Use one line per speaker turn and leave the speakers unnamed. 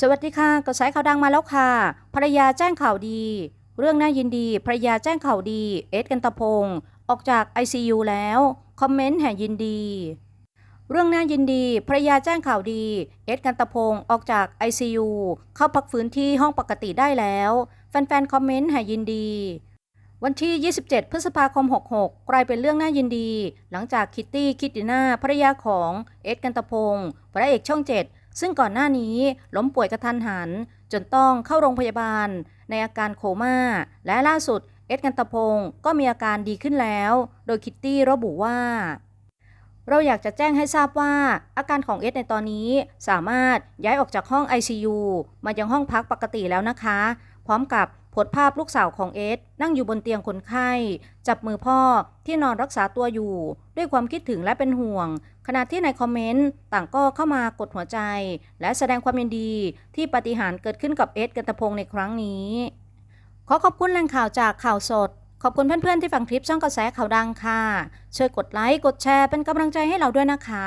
สวัสดีค่ะกระแสข่าวดังมาแล้วค่ะ ภรรยาแจ้งข่าวดี เรื่องน่ายินดีภรรยาแจ้งข่าวดี เอสกันตะพงศ์ออกจาก ICU แล้ว คอมเมนต์แห่ยินดี เรื่องน่ายินดีภรรยาแจ้งข่าวดี เอสกันตะพงศ์ออกจาก ICU เข้าพักฟื้นที่ห้องปกติได้แล้ว แฟนๆ คอมเมนต์แห่ยินดี วันที่ 27 พฤษภาคม 66 กลายเป็นเรื่องน่ายินดี หลังจากคิตตี้คิตติน่าภรรยาของเอ็ดกันตะพงศ์พระเอกช่อง 7 ซึ่งก่อนหน้านี้ล้มป่วยกระทันหัน จนต้องเข้าโรงพยาบาล ในอาการโคม่า และล่าสุดเอ็ดกันตะพงก็มีอาการดีขึ้นแล้ว โดยคิตตี้ระบุว่า เราอยากจะแจ้งให้ทราบว่า อาการของเอสในตอนนี้สามารถย้ายออกจากห้อง ICU มายังห้องพักปกติแล้วนะคะ พร้อมกับ โพสภาพลูกสาวของเอสนั่งอยู่บนเตียงคนไข้ จับมือพ่อที่นอนรักษาตัวอยู่ ด้วยความคิดถึงและเป็นห่วง ขณะที่ในคอมเมนต์ต่างก็เข้ามากดหัวใจ และแสดงความยินดีที่ปฏิหารเกิดขึ้นกับเอสกันตพงศ์ในครั้งนี้ ขอขอบคุณแหล่งข่าวจากข่าวสด ขอบคุณเพื่อนๆที่ฟังคลิปช่องกระแสข่าวดังค่ะช่วยกดไลค์กดแชร์เป็นกำลังใจให้เราด้วยนะคะ